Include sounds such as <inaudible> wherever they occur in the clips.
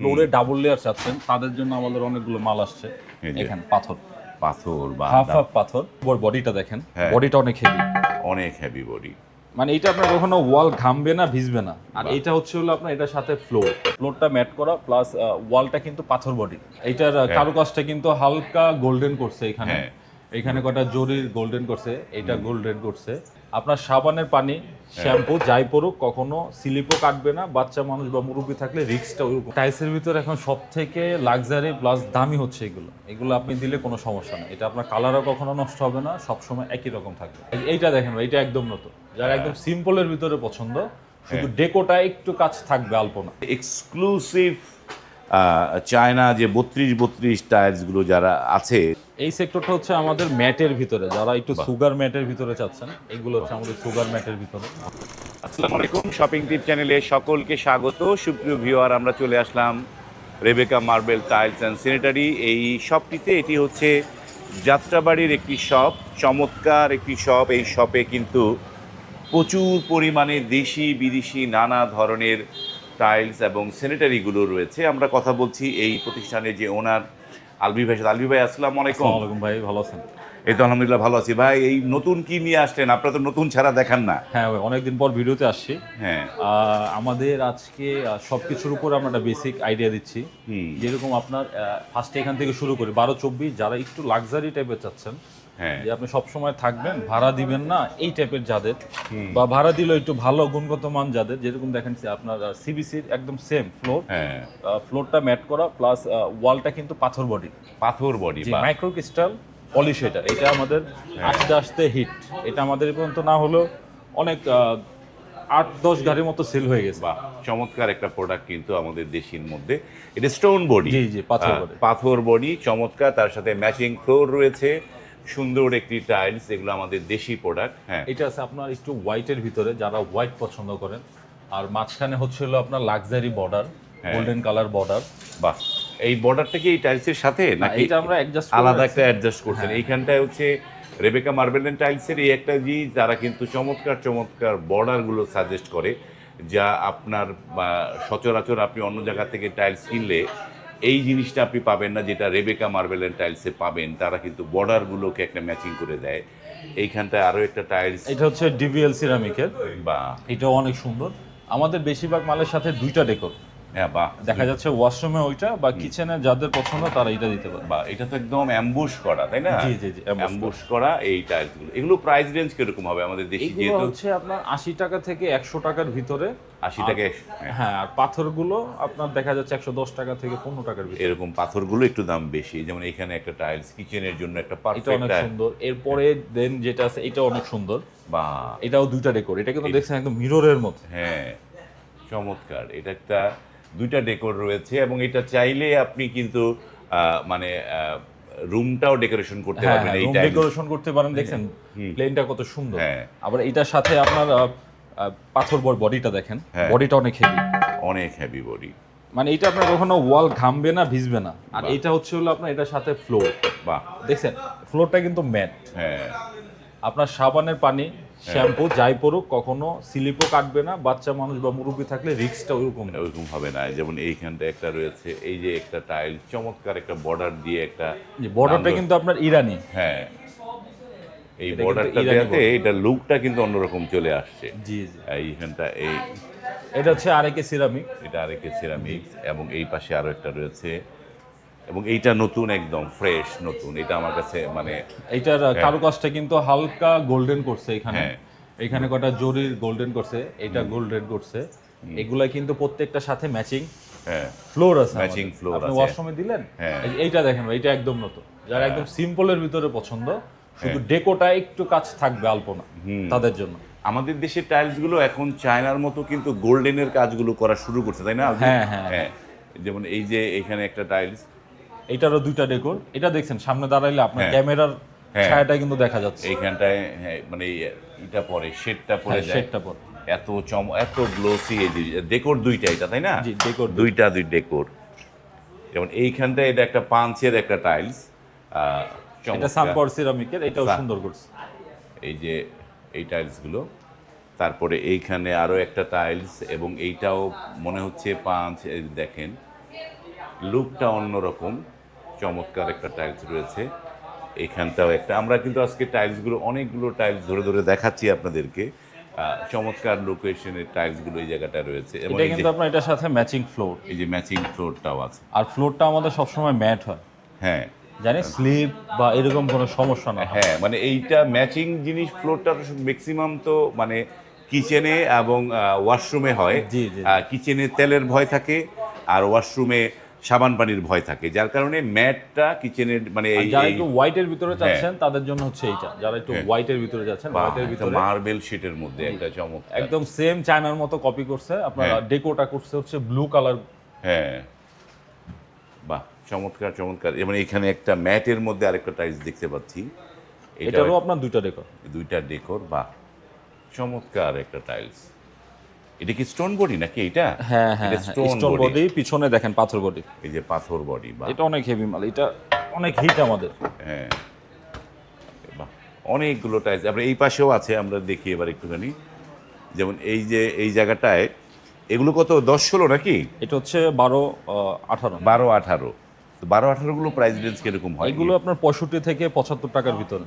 ফ্লোরে double layer চাচ্ছেন তাদের জন্য আমাদের অনেকগুলো মাল আসছে। এখানে পাথর। পাথর বা হাফ হাফ পাথর। ওর বডিটা দেখেন হ্যাঁ। বডিটা অনেক হেভি অনেক হেভি বডি মানে এটা আপনার কখনো ওয়াল ঘামবে না ভিজবে না। আর এটা হচ্ছে হলো আপনার এটার সাথে ফ্লোর ফ্লোরটা ম্যাট করা প্লাস ওয়ালটা কিন্তু পাথর বডি এইটার আহ, কারুকাজটা কিন্তু হালকা গোল্ডেন করছে এখানে। হ্যাঁ। এখানে কটা জরির গোল্ডেন করছে এটা গোল্ডেন করছে। আপনার সাবানের পানি শ্যাম্পু যাই পড়ুক কখনো স্লিপও কাটবে না বাচ্চা মানুষ বা মুরব্বী থাকলে রিক্সটা ওইরকম টাইলসের ভিতরে এখন সব থেকে লাক্সারি প্লাস দামি হচ্ছে এগুলো। এগুলো আপনি দিলে কোনো সমস্যা নেই। এটা আপনার কালারও কখনো নষ্ট হবে না সবসময় একই রকম থাকবে। এইটা দেখেন এটা একদম নতুন। যারা একদম সিম্পলের ভিতরে পছন্দ শুধু ডেকোটা একটু কাজ থাকবে আলপনা। এক্সক্লুসিভ চায়না যে বত্রিশ বত্রিশ টায়ার্সগুলো যারা আছে এই সেক্টরটা হচ্ছে আমাদের ম্যাটের ভিতরে যারা একটু সুগার ম্যাটের ভিতরে চাচ্ছেন এগুলো হচ্ছে আমাদের সুগার ম্যাটের ভিতরে। আসসালামু আলাইকুম শপিং টিপ চ্যানেলে সকলকে স্বাগত। সুপ্রিয় ভিউয়ার আমরা চলে আসলাম Rebecca marble tiles and sanitary এই শপটিতে এটি হচ্ছে যাত্রাবাড়ির একটি শপ চমৎকার একটি শপ এই শপে কিন্তু প্রচুর পরিমাণে দেশি বিদেশি নানা ধরনের টাইলস এবং স্যানিটারিগুলো রয়েছে। আমরা কথা বলছি এই প্রতিষ্ঠানে যে ওনার আলবি ভাই। সাথে। আলবি ভাই আসসালামু আলাইকুম। ভাই ভালো আছেন? এই তো আলহামদুলিল্লাহ ভালো আছি। ভাই এই নতুন কি নিয়ে আসলেন? আপনারা তো নতুন ছাড়া দেখান না। হ্যাঁ ভাই অনেকদিন পর ভিডিওতে আসছি। হ্যাঁ। আমাদের আজকে সব কিছুর উপর আমরা একটা বেসিক আইডিয়া দিচ্ছি। যেরকম আপনার ফার্স্টে এখান থেকে শুরু করি। বারো চব্বিশ যারা একটু লাক্সারি টাইপের চাচ্ছেন যে আপনি সব সময় থাকবেন ভাড়া দিবেন না এই টাইপের যাদের। বা ভাড়া দিলেও একটু ভালো গুণগত মান যাদের। যেরকম দেখেন আপনার সিবিসির একদম সেম ফ্লোর হ্যাঁ। ফ্লোরটা ম্যাট করা প্লাস ওয়ালটা কিন্তু পাথর বডি পাথর বডি মাইক্রো ক্রিস্টাল পলিশ এটা। এটা আমাদের আস্তে আস্তে হিট এটা আমাদের পর্যন্ত না হলেও অনেক আট দশ গাড়ির মতো সেল হয়ে গেছে। বা চমৎকার একটা প্রোডাক্ট কিন্তু আমাদের দেশের মধ্যে। এটা স্টোন বডি জি, জি, পাথর body। পাথর বডি চমৎকার। তার সাথে ম্যাচিং ফ্লোর রয়েছে। সুন্দর একটি টাইলস এগুলো আমাদের দেশি প্রোডাক্ট হ্যাঁ। এটা আছে আপনার একটু হোয়াইটের ভিতরে যারা হোয়াইট পছন্দ করেন। আর মাঝখানে হচ্ছে হলো আপনার luxury border. Golden colour border বাহ। এই বর্ডারটা কি এই টাইলসের সাথে নাকি এটা আমরা অ্যাডজাস্ট আলাদা একটা অ্যাডজাস্ট করছেন? হ্যাঁ। এইখানটায় হচ্ছে রেবেকা মার্বেল অ্যান্ড টাইলসের এই একটা জিনিস যারা কিন্তু চমৎকার চমৎকার বর্ডারগুলো সাজেস্ট করে যা আপনার বা সচরাচর আপনি অন্য জায়গা থেকে টাইলস কিনলে এই জিনিসটা আপনি পাবেন না যেটা রেবেকা মার্বেল অ্যান্ড টাইলসে পাবেন। তারা কিন্তু বর্ডারগুলোকে একটা ম্যাচিং করে দেয়। এইখানটায় আরও একটা টাইলস এটা হচ্ছে ডিভিএল সিরামিকের বা এটাও অনেক সুন্দর। আমাদের বেশিরভাগ মালের সাথে দুইটা ডেকোর হ্যাঁ বাহ দেখা যাচ্ছে ওয়াশরুমে ওইটা বা কিচেনে যাদের পছন্দ তারা এটা দিতে পারে। বা এটা তো একদম অ্যাম্বুশ করা তাই না? জি, জি, জি, অ্যাম্বুশ করা। এই টাইলসগুলো এগুলো প্রাইস রেঞ্জ কীরকম হবে আমাদের দেশি? যেহেতু হচ্ছে আপনার আশি টাকা থেকে একশো টাকার ভিতরে। আশি টাকা হ্যাঁ, হ্যাঁ আর পাথরগুলো আপনার দেখা যাচ্ছে একশো দশ টাকা থেকে পনেরো টাকার ভিতরে। এরকম পাথরগুলো একটু দাম বেশি যেমন এখানে একটা টাইলস কিচেনের জন্য একটা এটা অনেক সুন্দর। এরপরে দেন যেটা আছে এটা অনেক সুন্দর। বা এটাও দুইটা ডেকোর এটা কিন্তু দেখছেন একদম মিররের মতো। হ্যাঁ চমৎকার। এটা একটা দুইটা ডেকোর রয়েছে এবং এটা চাইলে আপনি কিন্তু মানে রুমটাও ডেকোরেশন করতে হ্যাঁ পারবেন এই রুম টাইলস ডেকোরেশন করতে পারেন দেখেন প্লেনটা কত সুন্দর। হ্যাঁ। আবার এটার সাথে আপনার পাথর বডিটা দেখেন। হ্যাঁ। বডিটা অনেক হেভি অনেক হেভি বডি মানে এটা আপনার কখনো ওয়াল ঘামবে না ভিজবে না। আর এটা হচ্ছে হলো আপনার এটার সাথে ফ্লোর বাহ। দেখছেন? ফ্লোরটা কিন্তু ম্যাট হ্যাঁ। আপনার সাবানের পানি শ্যাম্পু যাই পড়ুক কখনো স্লিপও কাটবে না বাচ্চা মানুষ বা মুরব্বী থাকলে রিস্কটা ওইরকম। ওইরকম হবে না। যেমন এইখানটা একটা রয়েছে এই যে একটা টাইল চমৎকার একটা বর্ডার দিয়ে একটা বর্ডারটা কিন্তু আপনার ইরানি। হ্যাঁ। এই বর্ডারটা দেওয়াতে এটা লুকটা কিন্তু অন্যরকম চলে আসছে। জি জি। এইখানটা এই এটা হচ্ছে আরেকে সিরামিক এটা আরেকটা সিরামিক্স এবং এই পাশে আরও একটা রয়েছে এবং এইটা নতুন একদম ফ্রেশ নতুন। এটা আমার কাছে মানে এইটার কারুকাজটা কিন্তু হালকা গোল্ডেন করছে এখানে। হ্যাঁ। এখানে কটা জরির গোল্ডেন করছে এটা গোল্ডেন করছে। এগুলা কিন্তু প্রত্যেকটার সাথে ম্যাচিং হ্যাঁ। ফ্লোর আছে আপনি আছে। ওয়াশরুমে দিলেন হ্যাঁ। এইটা দেখেন এটা একদম নতুন। যারা একদম সিম্পলের ভিতরে পছন্দ শুধু ডেকোটা একটু কাজ থাকবে আলপনা তাদের জন্য। আমাদের দেশের টাইলসগুলো এখন চায়নার মতো কিন্তু গোল্ডেনের কাজগুলো করা শুরু করছে তাই না? হ্যাঁ, হ্যাঁ। হ্যাঁ। যেমন এই যে এখানে একটা টাইলস এটারও দুইটা ডেকোর। এটা দেখছেন সামনে দাঁড়াইলে আপনার হ্যাঁ। ক্যামেরার হ্যাঁ। ছায়াটা কিন্তু দেখা যাচ্ছে। এইখানটায় হ্যাঁ মানে এটা পরে শেডটা পরে শেডটা পরে। এত চম এত গ্লোসি এই ডেকোর দুইটা এটা তাই না? জি, ডেকোর দুইটা। দুই ডেকোর। যেমন এইখানটায় এটা একটা পাঁচের একটা টাইলস এটা সানপাওয়ার সিরামিকের এটাও সুন্দর করছে। এই যে এই টাইলসগুলো তারপরে এইখানে আরও একটা টাইলস এবং এইটাও মনে হচ্ছে পাঁচ দেখেন। লুকটা অন্যরকম। চমৎকার একটা টাইলস রয়েছে। এখানটাও একটা। আমরা কিন্তু আজকে টাইলসগুলো অনেকগুলো টাইলস ধরে ধরে দেখাচ্ছি আপনাদেরকে। চমৎকার লোকেশনের টাইলসগুলো এই জায়গাটা রয়েছে। এবং এটা কিন্তু আপনার এটার সাথে ম্যাচিং ফ্লোর এই যে ম্যাচিং ফ্লোরটাও আছে। আর ফ্লোরটা আমাদের সবসময় ম্যাট হয়। হ্যাঁ। জানি স্লিপ বা এরকম কোনো সমস্যা না হ্যাঁ। মানে এইটা ম্যাচিং জিনিস ফ্লোরটা তো ম্যাক্সিমাম তো মানে কিচেনে এবং ওয়াশরুমে হয়। কিচেনে তেলের ভয় থাকে আর ওয়াশরুমে সাবান পানির ভয় থাকে যার কারণে ম্যাটটা কিচেনের মানে এই যারা একটু হোয়াইটের ভিতরে যাচ্ছেন তাদের জন্য হচ্ছে এইটা। যারা একটু হ্যাঁ। হোয়াইটের ভিতরে যাচ্ছেন হোয়াইটের ভিতরে মার্বেল শিটের মধ্যে একটা চমক একদম সেম চায়নার মতো কপি করছে আপনার হ্যাঁ। ডেকোটা করছে হচ্ছে ব্লু কালার হ্যাঁ। বাহ চমৎকার চমৎকার। মানে এখানে একটা ম্যাটের মধ্যে আরেকটা টাইলস দেখতে পাচ্ছি। এটা এটারও আপনার দুইটা ডেকোর দুইটা ডেকোর বাহ চমৎকার একটা টাইলস এটা কি স্টোন বডি নাকি এটা হ্যাঁ হ্যাঁ স্টোন বডি পিছনে দেখেন পাথর বডি এই যে পাথর বডি বা এটা অনেক হেভি মাল এটা অনেক হিট আমাদের। হ্যাঁ। বাহ অনেকগুলো টাইলস আমরা এই পাশেও আছে আমরা দেখি এবার একটুখানি। যেমন এই যে এই জায়গাটায় এগুলো কত দশ ষোলো নাকি? এটা হচ্ছে বারো আঠারো। বারো আঠারো। তো বারো আঠারোগুলো প্রাইস রেঞ্জ কীরকম হয়? এগুলো আপনার পঁয়ষট্টি থেকে পঁচাত্তর টাকার ভিতরে।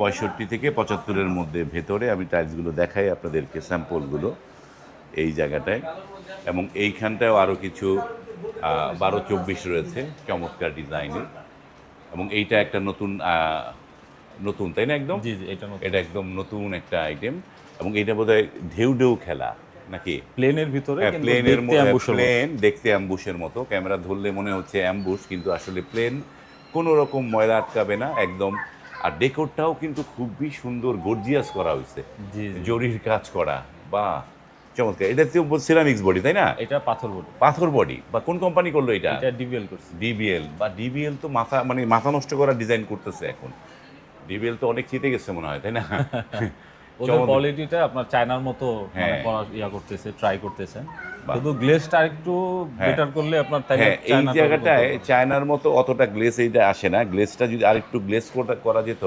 পঁয়ষট্টি থেকে পঁচাত্তরের মধ্যে ভেতরে আমি টাইলসগুলো দেখাই আপনাদেরকে স্যাম্পলগুলো এই জায়গাটায়। এবং এইখানটায় আরও কিছু বারো চব্বিশ রয়েছে চমৎকার ডিজাইনের। এবং এইটা একটা নতুন নতুন তাই না একদম? জি জি এটা এটা একদম নতুন একটা আইটেম। এবং এটা বোধহয় ঢেউ ঢেউ খেলা নাকি? প্লেনের ভিতরে হ্যাঁ, প্লেনের। প্লেন দেখতে অ্যাম্বুশের মতো। ক্যামেরা ধরলে মনে হচ্ছে অ্যাম্বুশ কিন্তু আসলে প্লেন কোনো রকম ময়লা আটকাবে না একদম। আর ডেকোরটাও কিন্তু খুবই সুন্দর গর্জিয়াস করা হয়েছে। জরির কাজ করা বা চমৎকার। এটা তো সিরামিক্স বডি তাই না? এটা পাথর বডি পাথর বডি বা কোন কোম্পানি করল এটা? এটা ডিবিএল করছে। ডিবিএল বা ডিবিএল তো মাথা মানে মাথা নষ্ট করা ডিজাইন করতেছে এখন। ডিবিএল তো অনেক গেছে মনে হয় তাই না? <laughs> ওদের কোয়ালিটিটা আপনার চায়নার মতো মানে হ্যাঁ। ইয়া করতেছে ট্রাই করতেছেন শুধু একটু বেটার করলে আপনার হ্যাঁ এই জায়গাটায় চায়নার মতো অতটা গ্লেস এইটা আসে না। গ্লেসটা যদি আরেকটু গ্লেস করা যেত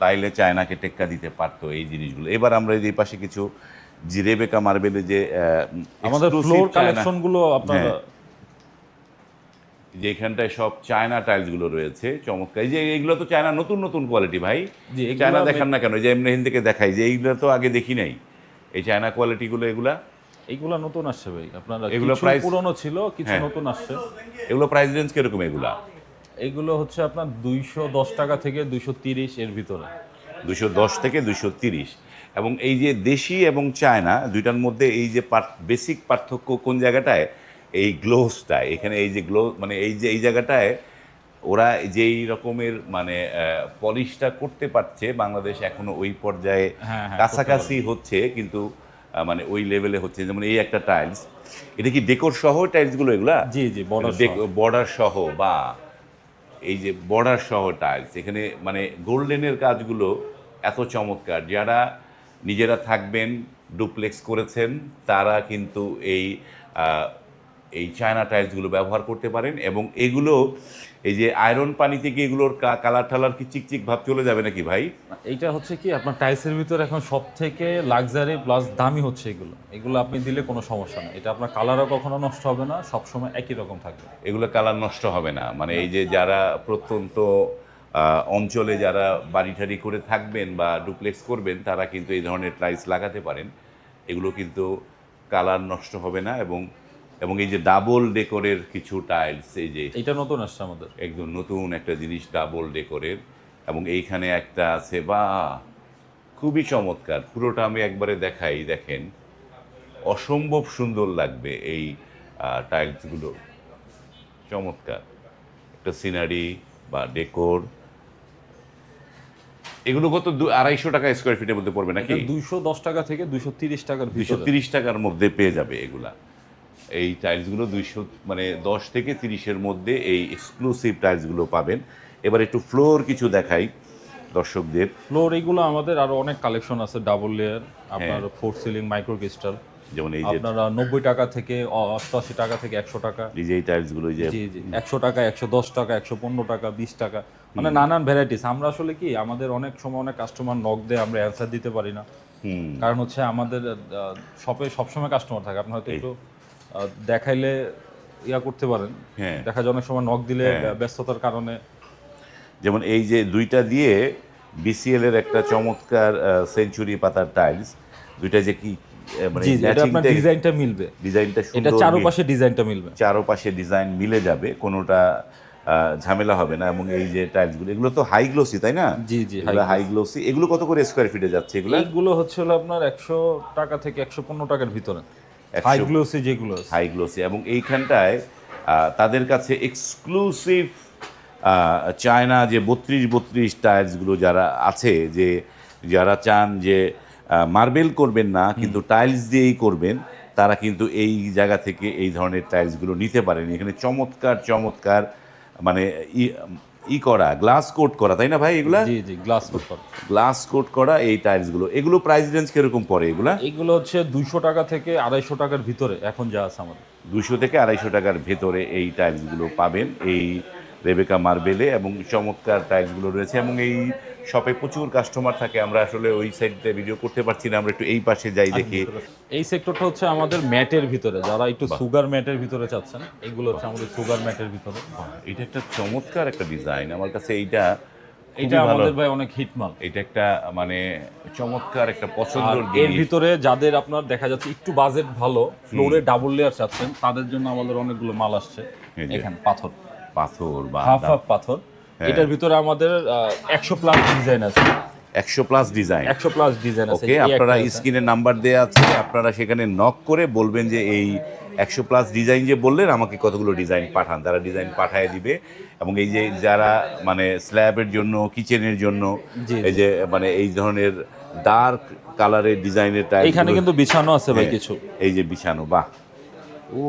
তাইলে চায়নাকে টেক্কা দিতে পারতো এই জিনিসগুলো। এবার আমরা এই পাশে কিছু জিরেবেকা মার্বেলে যে আমাদের ফ্লোর চায়না- কালেকশনগুলো আপনার হ্যাঁ। যেখানটায় সব চায়না টাইলসগুলো রয়েছে চমৎকার। যে এইগুলো তো চায়না নতুন নতুন কোয়ালিটি ভাই। চায়না দেখান না কেন? যে এমনি থেকে দেখাই যে এইগুলো তো আগে দেখি নাই। এই চায়না কোয়ালিটি গুলো এগুলা? এইগুলা নতুন আসছে ভাই। আপনার এগুলো price- পুরনো ছিল কিছু হ্যাঁ। নতুন আসছে। এগুলো প্রাইস রেঞ্জ কীরকম এগুলা? এইগুলো হচ্ছে আপনার দুইশো দশ টাকা থেকে দুইশো তিরিশ এর ভিতরে। দুশো দশ থেকে দুশো তিরিশ। এবং এই যে দেশি এবং চায়না দুইটার মধ্যে এই যে বেসিক পার্থক্য কোন জায়গাটায়? এই গ্লোভসটা এখানে এই যে গ্লো মানে এই যে এই জায়গাটায় ওরা যেই রকমের মানে পলিশটা করতে পারছে বাংলাদেশ এখনও ওই পর্যায়ে হ্যাঁ, হ্যাঁ, কাছাকাছি হচ্ছে কিন্তু মানে ওই লেভেলে হচ্ছে। যেমন এই একটা টাইলস এটা কি ডেকোর সহ টাইলসগুলো এগুলা? জি জি বর্ডার সহ। বা এই যে বর্ডার সহ টাইলস এখানে মানে গোল্ডেনের কাজগুলো এত চমৎকার। যারা নিজেরা থাকবেন ডুপ্লেক্স করেছেন তারা কিন্তু এই এই চায়না টাইলসগুলো ব্যবহার করতে পারেন এবং এগুলো এই যে আয়রন পানি থেকে এগুলোর কালার টালার কি চিকচিক ভাব চলে যাবে নাকি ভাই? এইটা হচ্ছে কি আপনার টাইলসের ভিতরে এখন সব থেকে লাক্সারি প্লাস দামি হচ্ছে এগুলো। এগুলো আপনি দিলে কোনো সমস্যা নেই। এটা আপনার কালারও কখনো নষ্ট হবে না সবসময় একই রকম থাকবে। এগুলো কালার নষ্ট হবে না। মানে এই যে যারা প্রত্যন্ত অঞ্চলে যারা বাড়ি ঠাড়ি করে থাকবেন বা ডুপ্লেক্স করবেন তারা কিন্তু এই ধরনের টাইলস লাগাতে পারেন। এগুলো কিন্তু কালার নষ্ট হবে না এবং এবং এই যে ডাবল ডেকোরের কিছু টাইলস এই যে এটা নতুন আসছে আমাদের। একদম নতুন একটা জিনিস ডাবল ডেকোরের। এবং এইখানে একটা আছে বা খুবই চমৎকার। পুরোটা আমি একবারে দেখাই দেখেন। অসম্ভব সুন্দর লাগবে এই টাইলসগুলো। চমৎকার। একটা সিনারি বা ডেকোর। এগুলো কত আড়াইশো টাকা স্কোয়ার ফিটের মধ্যে পড়বে নাকি? দুইশো দশ টাকা থেকে দুইশো তিরিশ টাকার দুইশো তিরিশ টাকার মধ্যে পেয়ে যাবে এগুলা। এই টাইলসগুলো দুইশো মানে দশ থেকে তিরিশের মধ্যে এই এক্সক্লুসিভ টাইলসগুলো পাবেন। এবার একটু ফ্লোর কিছু দেখাই দর্শকদের। ফ্লোর এইগুলো আমাদের আরও অনেক কালেকশন আছে ডাবল লেয়ার আপনার ফোর সিলিং মাইক্রো ক্রিস্টাল যেমন এই যে আপনারা নব্বই টাকা থেকে অষ্টআশি টাকা থেকে একশো টাকা। এই যে এই টাইলসগুলো যে জি জি। একশো টাকা একশো দশ টাকা একশো পনেরো টাকা বিশ টাকা মানে নানান ভ্যারাইটিস আমরা আসলে কি আমাদের অনেক সময় অনেক কাস্টমার নক দেয় আমরা অ্যান্সার দিতে পারি না। হুম। কারণ হচ্ছে আমাদের শপে সবসময় কাস্টমার থাকে। আপনার হয়তো একটু দেখাইলে ইয়া করতে পারেন। হ্যাঁ। দেখা যায় অনেক সময় নক দিলে হ্যাঁ। ব্যস্ততার কারণে। যেমন এই যে দুইটা দিয়ে বিসিএল এর একটা চমৎকার সেঞ্চুরি পাতার টাইলস দুইটা যে কি মানে ডিজাইনটা মিলবে। ডিজাইনটা এটা চারপাশে ডিজাইনটা মিলবে। চারপাশে ডিজাইন মিলে যাবে কোনোটা ঝামেলা হবে না। এবং এই যে টাইলসগুলো এগুলো তো হাই গ্লোসি তাই না? জি জি এগুলো হাই গ্লোসি এগুলো কত করে স্কোয়ার ফিটে যাচ্ছে এগুলো? এইগুলো হচ্ছে হলো আপনার একশো টাকা থেকে একশো পনেরো টাকার ভিতরে। 100 হাই গ্লোসি যেগুলো। হাই গ্লোসি এবং এইখানটায় তাদের কাছে এক্সক্লুসিভ চায়না যে বত্রিশ বত্রিশ টাইলসগুলো যারা আছে যে যারা চান যে মার্বেল করবেন না কিন্তু টাইলস দিয়েই করবেন। তারা কিন্তু এই জায়গা থেকে এই ধরনের টাইলসগুলো নিতে পারেন। এখানে চমৎকার চমৎকার মানে ই- ই করা গ্লাস কোট করা তাই না ভাই এগুলা? জি জি গ্লাস পেপার গ্লাস কোট করা এই টাইলসগুলো এগুলো প্রাইস রেঞ্জ কীরকম পড়ে এগুলা? এগুলো হচ্ছে দুইশো টাকা থেকে আড়াইশো টাকার ভিতরে এখন যা আছে আমাদের। দুশো থেকে আড়াইশো টাকার ভেতরে এই টাইলসগুলো পাবেন। এই রেবেকা মার্বেলে এবং চমৎকার টাইলসগুলো রয়েছে। এবং এই শপে প্রচুর কাস্টমার থাকে আমরা আসলে ওই সাইডে ভিডিও করতে পারছি না আমরা একটু এই পাশে যাই দেখি। এই সেক্টরটা হচ্ছে আমাদের ম্যাটের ভিতরে যারা একটু সুগার ম্যাটের ভিতরে চাচ্ছেন এগুলো হচ্ছে আমাদের সুগার ম্যাটের ভিতরে। এটা একটা চমৎকার একটা ডিজাইন আমার কাছে এইটা এটা আমাদের ভাই অনেক হিট মাল এটা একটা মানে চমৎকার একটা পছন্দের এর ভিতরে যাদের আপনার দেখা যাচ্ছে একটু বাজেট ভালো ফ্লোরে ডাবল লেয়ার চাচ্ছেন তাদের জন্য আমাদের অনেকগুলো মাল আসছে। এখানে পাথর। পাথর বা হাফ হাফ পাথর। এটার ভিতরে আমাদের একশো প্লাস ডিজাইন আছে। একশো প্লাস ডিজাইন একশো প্লাস ডিজাইন আছে। ওকে আপনারা স্ক্রিনে নাম্বার দেওয়া আছে আপনারা সেখানে নক করে বলবেন যে এই একশো প্লাস ডিজাইন যে বললেন আমাকে কতগুলো ডিজাইন পাঠান। তারা ডিজাইন পাঠিয়ে দিবে এবং এই যে যারা মানে স্ল্যাবের জন্য কিচেনের জন্য এই যে মানে এই ধরনের ডার্ক কালারের ডিজাইনের টাইপ এখানে কিন্তু বিছানো আছে ভাই হ্যাঁ। কিছু। এই যে বিছানো বাহ। ও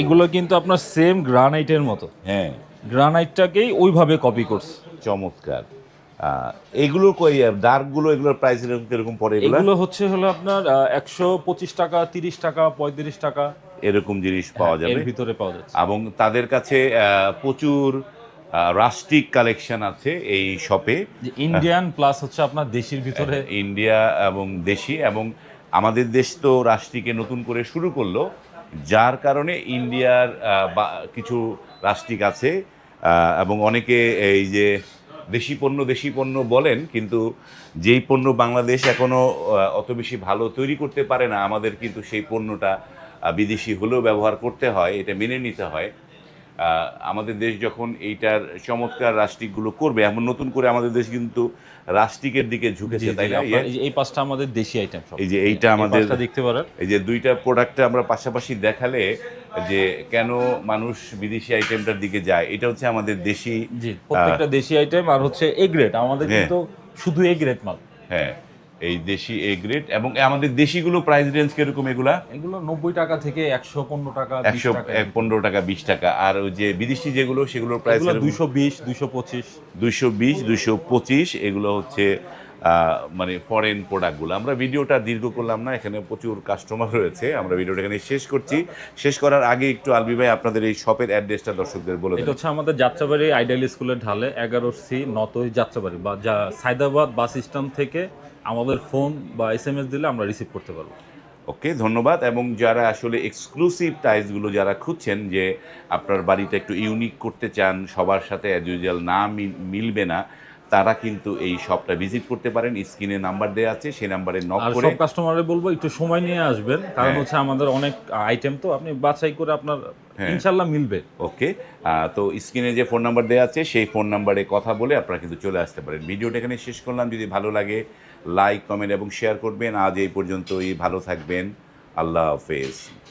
এগুলো কিন্তু আপনার সেম গ্রানাইটের মতো। হ্যাঁ। গ্রানাইটটাকেই ওইভাবে কপি করছে। চমৎকার। এগুলো কই ডার্কগুলো এগুলোর প্রাইস এরকম পড়ে এগুলো? এগুলো হচ্ছে হলো আপনার একশো পঁচিশ টাকা তিরিশ টাকা পঁয়ত্রিশ টাকা। এরকম জিনিস পাওয়া যাবে। এর ভিতরে পাওয়া যাচ্ছে। এবং তাদের কাছে প্রচুর রাস্টিক কালেকশন আছে এই শপে ইন্ডিয়ান প্লাস হচ্ছে আপনার দেশের ভিতরে। ইন্ডিয়া এবং দেশি এবং আমাদের দেশ তো রাষ্ট্রিকে নতুন করে শুরু করল। যার কারণে ইন্ডিয়ার কিছু রাষ্ট্রিক আছে এবং অনেকে এই যে দেশি পণ্য দেশি পণ্য বলেন, কিন্তু যেই পণ্য বাংলাদেশ এখনও অত বেশি ভালো তৈরি করতে পারে না, আমাদের কিন্তু সেই পণ্যটা বিদেশি হলেও ব্যবহার করতে হয়, এটা মেনে নিতে হয়। আমাদের দেশ যখন এইটার চমৎকার রাষ্ট্রিকগুলো করবে এমন নতুন করে আমাদের দেশ কিন্তু রাষ্ট্রিকের দিকে ঝুঁকেছে তাই না? এই পাঁচটা আমাদের দেশি আইটেম এই যে এইটা আমাদের দেখতে পারেন। এই যে দুইটা প্রোডাক্টে আমরা পাশাপাশি দেখালে যে কেন মানুষ বিদেশি আইটেমটার দিকে যায় এটা হচ্ছে আমাদের দেশি প্রত্যেকটা দেশি আইটেম আর হচ্ছে এ গ্রেড আমাদের হ্যাঁ। কিন্তু শুধু এ গ্রেড মাল। হ্যাঁ। এই দেশি এ গ্রেড এবং আমাদের দেশিগুলো প্রাইস রেঞ্জ কীরকম এগুলা? এগুলো নব্বই টাকা থেকে একশো পনেরো টাকা একশো টাকা। পনেরো টাকা বিশ টাকা। আর ওই যে বিদেশি যেগুলো সেগুলোর প্রাইস দুইশো বিশ দুইশো পঁচিশ। দুইশো বিশ দুইশো পঁচিশ এগুলো হচ্ছে মানে ফরেন প্রোডাক্টগুলো আমরা ভিডিওটা দীর্ঘ করলাম না এখানে প্রচুর কাস্টমার রয়েছে। আমরা ভিডিওটা এখানে শেষ করছি। শেষ করার আগে একটু আলবি ভাই আপনাদের এই শপের অ্যাড্রেসটা দর্শকদের বলে এটা হচ্ছে আমাদের যাত্রাবাড়ি আইডিয়াল স্কুলের ঢালে এগারো সি নতই যাত্রাবাড়ি বা যা সাইদাবাদ বাস স্ট্যান্ড থেকে আমাদের ফোন বা এস এম এস দিলে আমরা রিসিভ করতে পারব। ওকে ধন্যবাদ। এবং যারা আসলে এক্সক্লুসিভ টাইলসগুলো যারা খুঁজছেন যে আপনার বাড়িটা একটু ইউনিক করতে চান সবার সাথে অ্যাজ ইউজুয়াল না মিলবে না তারা কিন্তু এই শপটা ভিজিট করতে পারেন। স্ক্রিনে নাম্বার দেওয়া আছে সেই নাম্বারে নক করে সব কাস্টমারের বলব একটু সময় নিয়ে আসবেন। কারণ হ্যাঁ। হচ্ছে আমাদের অনেক আইটেম তো আপনি বাছাই করে আপনার হ্যাঁ। ইনশাল্লাহ মিলবে। ওকে তো স্ক্রিনে যে ফোন নাম্বার দেওয়া আছে সেই ফোন নাম্বারে কথা বলে আপনারা কিন্তু চলে আসতে পারেন। ভিডিওটা এখানে শেষ করলাম। যদি ভালো লাগে লাইক কমেন্ট এবং শেয়ার করবেন। আজ এই পর্যন্তই। ভালো থাকবেন। আল্লাহ হাফেজ।